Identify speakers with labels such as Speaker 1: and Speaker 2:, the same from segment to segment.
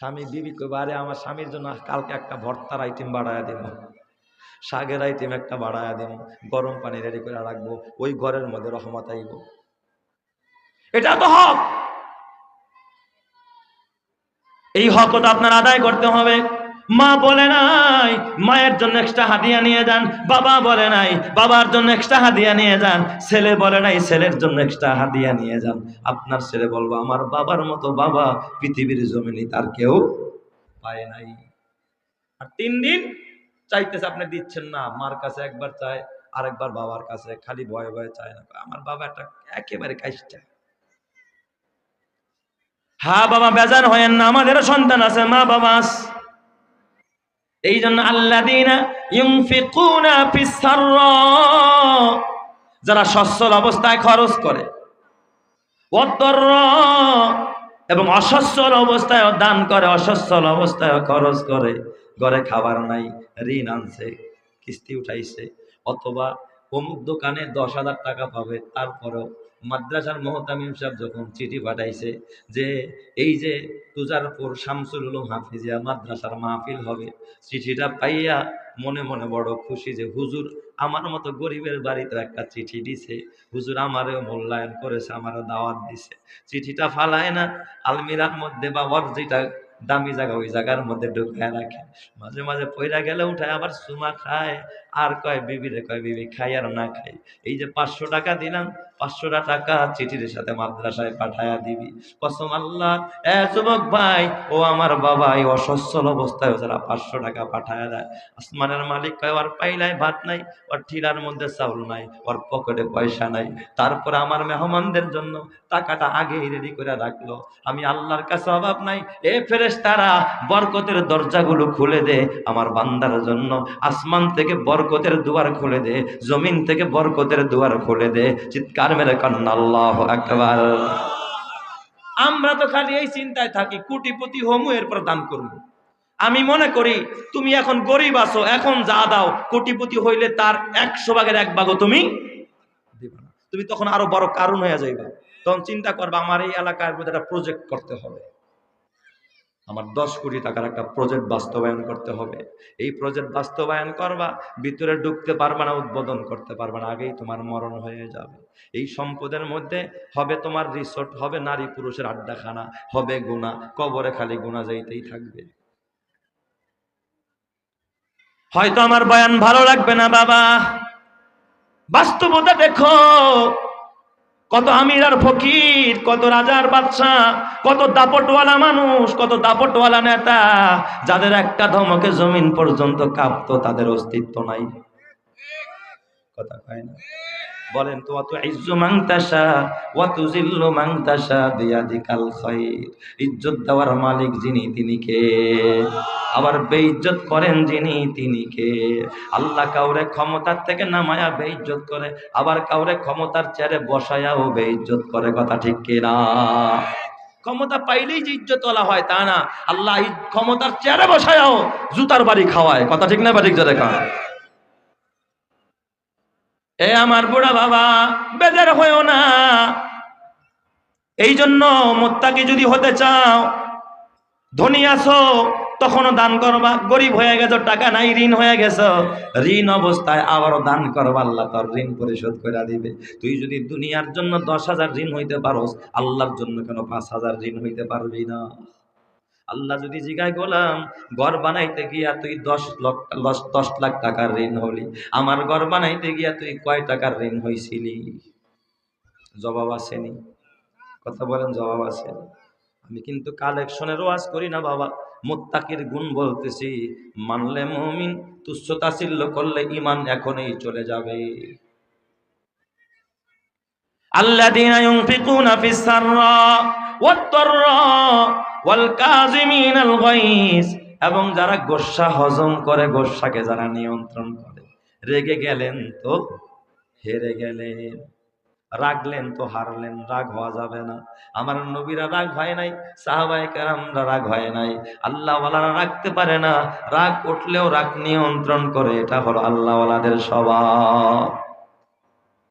Speaker 1: স্বামী বিবি কইবা আমার স্বামীর জন্য কালকে একটা ভর্তার আইটেম বাড়ায় দেবো শাগের আইটেম একটা বাড়ায়া দেবো গরম পানি রেডি করে রাখব। ওই ঘরের মধ্যে রহমত আইব। এটা তো হক। এই হক তো আপনার আদায় করতে হবে। মা বলে নাই, মায়ের জন্য এক্সট্রা হাদিয়া নিয়ে যান, বাবা বলে নাই, বাবার জন্য এক্সট্রা হাদিয়া নিয়ে যান, ছেলে বলে নাই, ছেলের জন্য এক্সট্রা হাদিয়া নিয়ে যান। আপনার ছেলে বলব, আমার বাবার মতো বাবা পৃথিবীর জমিনে তার কেউ পায় নাই। আর তিন দিন চাইতেছে আপনি দিচ্ছেন না, মার কাছে একবার চায়, আরেকবার বাবার কাছে, খালি ভয়ে ভয়ে চায় না। আমার বাবা একটা একেবারে কাজটা হ্যাঁ বাবা, বেজার হয়েন না, আমাদেরও সন্তান আছে, মা বাবা। এই জন্য আল্লাহ যারা সচ্ছল অবস্থায় খরচ করে। এবং অসচ্ছল অবস্থায় দান করে, অসচ্ছল অবস্থায় খরচ করে। ঘরে খাবার নাই, ঋণ আনছে, কিস্তি উঠাইছে, অথবা অমুক দোকানে দশ হাজার টাকা পাবে, তারপরেও মাদ্রাসার মহতামিম সাহেব যখন চিঠি পাঠাইছে যে, এই যে তুজারপুর শামসুল উলুম হাফিজিয়া মাদ্রাসার মাহফিল হবে। চিঠিটা পাইয়া মনে মনে বড় খুশি যে, হুজুর, আমার মতো গরিবের বাড়িতে একটা চিঠি দিছে। হুজুর আমারও মূল্যায়ন করেছে, আমারও দাওয়াত দিছে। চিঠিটা ফালায় না, আলমিরার মধ্যে বা ওর যেটা দামি জায়গা, ওই জায়গার মধ্যে ঢুকায় রাখে। মাঝে মাঝে পয়রা গেলে উঠায়, আবার সুমা খায়, আর কয় বিবিরে কয়, বিবি, খাই আর না খাই। এই যে পাঁচশো টাকা দিলাম পাঁচশোটা টাকা চিঠির সাথে মাদ্রাসায় পাঠায়া দিবি। কসম আল্লাহ, এ যুবক ভাই, ও আমার বাবা, এই অসচ্ছল অবস্থায় যারা পাঁচশো টাকা পাঠায়া দেয়। আসমানের মালিক কয়, ওর পাইলাই ভাত নাই, ওর ঠিলার মধ্যে চাউল নাই, ওর পকেটে পয়সা নাই। তারপরে আমার মেহমানদের জন্য টাকাটা আগেই রেডি করে রাখল। আমি আল্লাহর কাছে অভাব নাই, এ ফেরেস তারা বরকতের দরজাগুলো খুলে দে আমার বান্দার জন্য। আসমান থেকে বরকতের দুয়ার খুলে দে, জমিন থেকে বরকতের দুয়ার খুলে দে। চিৎকার মেরে কান্না, আল্লাহ একবার আমরা তো খালি এই চিন্তায় থাকি, কোটিপতি হমু এরপর দান করব। আমি মনে করি, তুমি এখন গরিব আছো, এখন যা দাও, কোটিপতি হইলে তার একশো ভাগের এক ভাগও তুমি তুমি তখন আরও বড় কারণ হয়ে যাইবা। তখন চিন্তা করবা, আমার এই এলাকার মধ্যে একটা প্রজেক্ট করতে হবে। আমার দশ কোটি টাকার একটা প্রজেক্ট বাস্তবায়ন করতে হবে। এই প্রজেক্ট বাস্তবায়ন করবা, ভিতরে ঢুকতে পারবা না, উদ্বোধন করতে পারবা না, আগেই তোমার মরণ হয়ে যাবে। এই সম্পদের মধ্যে হবে তোমার রিসোর্ট হবে নারী পুরুষের আড্ডাখানা, হবে গুণা, কবরে খালি গুণা যাইতেই থাকবে। হয়তো আমার বয়ান ভালো লাগবে না বাবা। বাস্তবতা দেখো। কত আমির আর ফকির, কত রাজার বাদশা কত দাপটওয়ালা মানুষ, কত দাপটওয়ালা নেতা, যাদের একটা ধমকে জমিন পর্যন্ত কাঁপতো, তাদের অস্তিত্ব নাই। কথা কয় না? বলেন তো অত ইজ্জু মাংতাসা অত জিল্লু মাংতাসা দিয়াদিকাল খাইর। ইজ্জত দেওয়ার মালিক যিনি, তিনি কে? আবার বেইজ্জত করেন যিনি, তিনি কে? আল্লাহ কাউরে ক্ষমতার থেকে নামায়া বেইজ্জত করে, আবার কাউরে ক্ষমতার চেয়ারে বসায়াও বেইজ্জত করে, কথা ঠিক কিনা? ক্ষমতা পাইলেই যে ইজ্জত তোলা হয় তা না। আল্লাহ ক্ষমতার চেয়ারে বসায়াও, জুতার বাড়ি খাওয়ায়, কথা ঠিক না বা ঠিক জোরে খাওয়ায় এ আমার বুড়া বাবা, বেজার হয়েও না। এই জন্য মোত্তাকি যদি হতে চাও, ধনী আছো, তখনও দান করবা। গরিব হয়ে গেছো, টাকা নাই, ঋণ হয়ে গেছো। ঋণ অবস্থায় আবারও দান করবা, আল্লাহ তোর ঋণ পরিশোধ করে দিবে। তুই যদি দুনিয়ার জন্য দশ হাজার ঋণ হইতে পারোস, আল্লাহর জন্য কেন পাঁচ হাজার ঋণ হইতে পারবি না? আল্লাহ যদি জিগায়, গোলাম, ঘর বানাইতে গিয়া তুই দশ লক্ষ, দশ লাখ টাকার ঋণ হলি। আমার ঘর বানাইতে গিয়া তুই কয় টাকার ঋণ হয়েছিলি জবাব আসেনি। কথা বলেন, জবাব আসেন। আমি কিন্তু কালেকশনের ওয়াজ করি না, বাবা। মোত্তাকির গুণ বলতেছি, মানলে মমিন, তুচ্ছতা তাসিল্য করলে ইমান এখনই চলে যাবে। আল্লাহ দিন ওয়াল কাজিমিন এবং যারা গোসা হজম করে, গোসাকে যারা নিয়ন্ত্রণ করে, রেগে গেলেন তো হেরে গেলেন, রাগলেন তো হারলেন, রাগ হওয়া যাবে না। আমার নবীরা রাগ হয় নাই সাহাবাই কারামরা রাগ হয় নাই। আল্লাহওয়ালারা রাখতে পারে না, রাগ উঠলেও রাগ নিয়ন্ত্রণ করে, এটা হলো আল্লাহওয়ালাদের স্বভাব।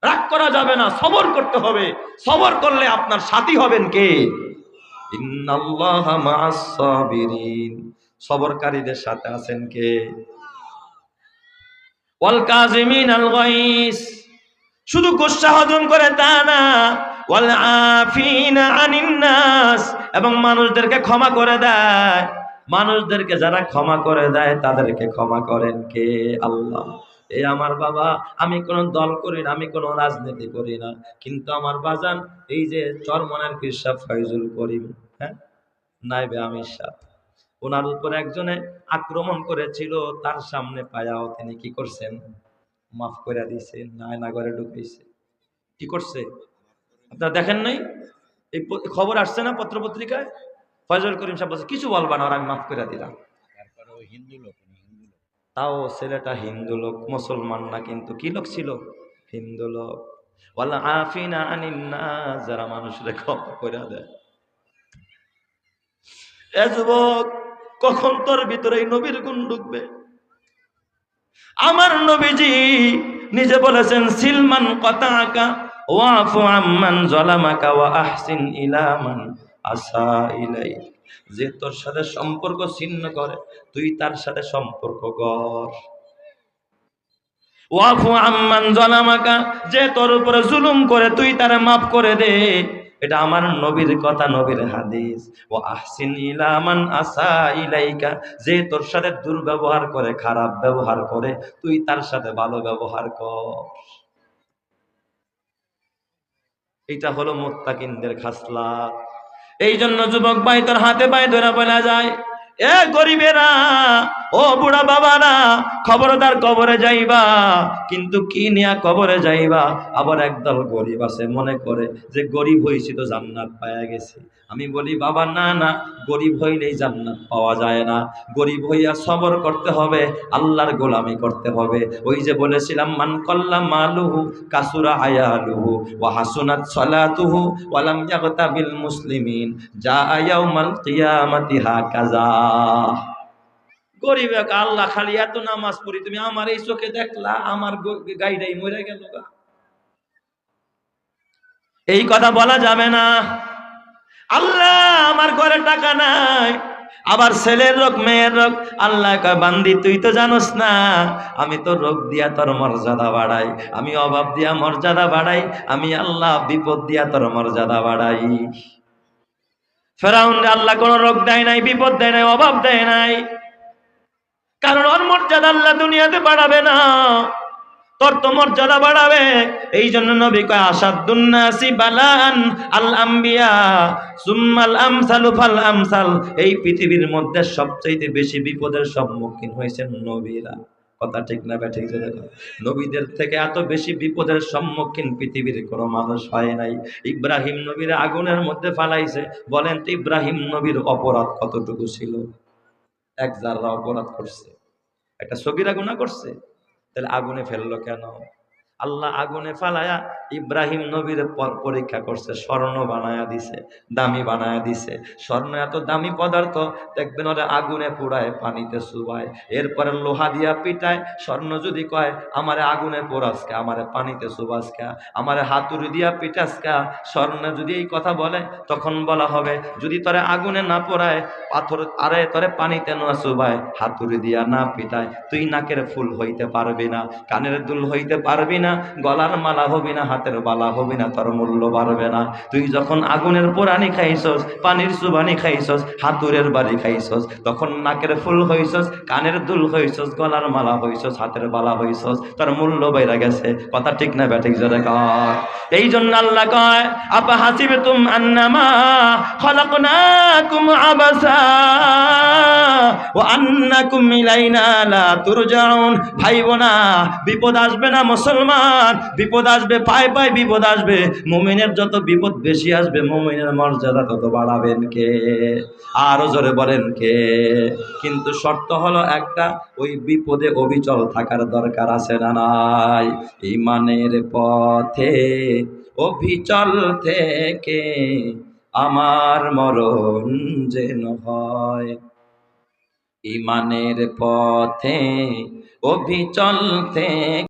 Speaker 1: রাগ করা যাবে না, সবর করতে হবে। সবর করলে আপনার সাথী হবেন কে? সবরকারীদের সাথে আছেন কে? শুধু গোসা হজম করে তা না নাস। এবং মানুষদেরকে ক্ষমা করে দেয়। মানুষদেরকে যারা ক্ষমা করে দেয়, তাদেরকে ক্ষমা করেন কে? আল্লাহ। এই আমার বাবা, আমি কোনো দল করি না, আমি কোনো রাজনীতি করি না। কিন্তু আমার বাজান, এই যে চরমনের কৃষা ফয়জুল করিম হ্যাঁ? নাইবে আমির সাহ ওনার উপর একজনে আক্রমণ করেছিল, তার সামনে পায়াও তিনি কি করছেন? মাফ করে দিয়েছে নায়না ঘরে ঢুকাইছে। কি করছে? আপনারা দেখেন নাই? এই খবর আসছে না পত্রপত্রিকায় ফয়জল করিম সাহেব বলছে, কিছু বলবা না আমি মাফ করে দিলাম।
Speaker 2: হিন্দু লোক
Speaker 1: তাও ছেলেটা হিন্দু লোক মুসলমান না কিন্তু কি লোক ছিল? হিন্দু লোক। ওয়ালা আফিনা আনিন নাস, যারা মানুষের ক্ষমা করে দেয়। এ যুবক কখন তোর ভিতরে নবীর গুণ ঢুকবে? আমার নবীজি নিজে বলেছেন সিলমান কথা আঁকা ওয়াফু আম্মান জলামাকা ওয়া আহসিন ইলামান আসা ইলাই যে তোর সাথে সম্পর্ক ছিন্ন করে, তুই তার সাথে সম্পর্ক কর। ওয়াফু আম্মান জলামাকা, যে তোর উপরে জুলুম করে, তুই তারে মাফ করে দে। এটা আমার নবীর কথা, নবীর হাদিস। ও আহসিন ইলামান আসা ইলাইকা, যে তোর সাথে দুর্ব্যবহার করে, খারাপ ব্যবহার করে, তুই তার সাথে ভালো ব্যবহার কর। এটা হলো মোত্তাকিনদের খাসলা। এই জন্য যুবক ভাই তোর হাতে পায়ে ধরে বলা যায়, এ গরিবেরা, ও বুড়া বাবারা, খবরদার কবরে যাইবা, কিন্তু কি নিয়া কবরে যাইবা? আবার একদল গরিব আছে, মনে করে যে গরিব হয়েছি তো জান্নাত পায়া গেছে। আমি বলি, বাবা, না না, গরিব হইলেই জান্নাত পাওয়া যায় না। গরিব হইয়া সবর করতে হবে, আল্লাহর গোলামি করতে হবে। ওই যে বলেছিলাম, মান কল্লা মালুহু কাসুরা আয়ালুহু ওয়া হাসুনাত সালাতুহু ওয়া লাম ইয়াগতাবিল মুসলিমিন যা ইয়াউমাল কিয়ামাতি হাকাজা গরিব আল্লাহ খালি এত নামাজ পড়ি, তুমি আমার এই চোখে দেখলা, আমার গাইডাই মরে গেল এই কথা বলা যাবে না। আল্লাহ, আমার ঘরে টাকা নাই। আবার ছেলের রোগ, মেয়ের রোগ। আল্লাহ বান্দি, তুই তো জানোস না, আমি তো রোগ দিয়া তোর মর্যাদা বাড়াই। আমি অভাব দিয়া মর্যাদা বাড়াই, আমি আল্লাহ বিপদ দিয়া তোর মর্যাদা বাড়াই। ফেরাউন, আল্লাহ কোনো রোগ দেয় নাই, বিপদ দেয় নাই, অভাব দেয় নাই। কারণ ওর মর্যাদা আল্লাহ দুনিয়াতে বাড়াবে না। তোর তো মর্যাদা বাড়াবে। এই জন্য নবী কয় আসাদুন্নাসি বালান আল আম্বিয়া, সুম্মাল আমসালু ফাল আমসাল। এই পৃথিবীর মধ্যে সবচেয়ে বেশি বিপদের সম্মুখীন হয়েছেন নবীরা। কথা ঠিক না ব্যাঠিক নবীদের থেকে এত বেশি বিপদের সম্মুখীন পৃথিবীর কোনো মানুষ হয় নাই। ইব্রাহিম নবীর আগুনের মধ্যে ফালাইছে। বলেন তো ইব্রাহিম নবীর অপরাধ কতটুকু ছিল? এক জাররা অপরাধ করছে, একটা সগিরা গুণা করছে। তাহলে আগুনে ফেলল কেন? আল্লাহ আগুনে ফালায়া ইব্রাহিম নবীর পরীক্ষা করছে, স্বর্ণ বানায়া দিছে, দামি বানায়া দিছে। স্বর্ণ এত দামি পদার্থ, দেখবেন ওরা আগুনে পোড়ায়, পানিতে চুবায় এরপরে লোহা দিয়া পিটায়, স্বর্ণ যদি কয়, আমারে আগুনে পোড়াসকা, আমারে পানিতে চুবাসকা আমারে হাতুড়ি দিয়া পিটাসকা। স্বর্ণ যদি এই কথা বলে, তখন বলা হবে, যদি তোরে আগুনে না পোড়ায়, পাথর আরে তোরে পানিতে না চুবায় হাতুড়ি দিয়া না পিটায়, তুই নাকের ফুল হইতে পারবি না, কানের দুল হইতে পারবি না গলার মালা হবি না, হাতের বালা হবি না, তোর মূল্য বাড়বে না। তুই যখন আগুনের পোড়ানি খাইছস, পানির চুবানি খাইছস, হাতুরের বাড়ি খাইছস, তখন নাকের ফুল হইছস, কানের দুল হইছস, গলার মালা হইছস, হাতের বালা হইছস, তোর মূল্য বাইরা গেছে। কথা ঠিক না ব্যাঠিক জোরে কর। এই জন্য আল্লাহ কয় আপা হাসিবে তুম আন্নামা খলাকনাকুম আবাসা। যত বিপদ বেশি আসবে মর্যাদা তত বাড়াবেন কে? আরও জোরে বলেন কে? কিন্তু শর্ত হলো একটা, ওই বিপদে অবিচল থাকার দরকার আছে না নাই। ইমানের পথে, অবিচল থেকে আমার মরণ যেন হয়। ইমানের পথে অভিচলতে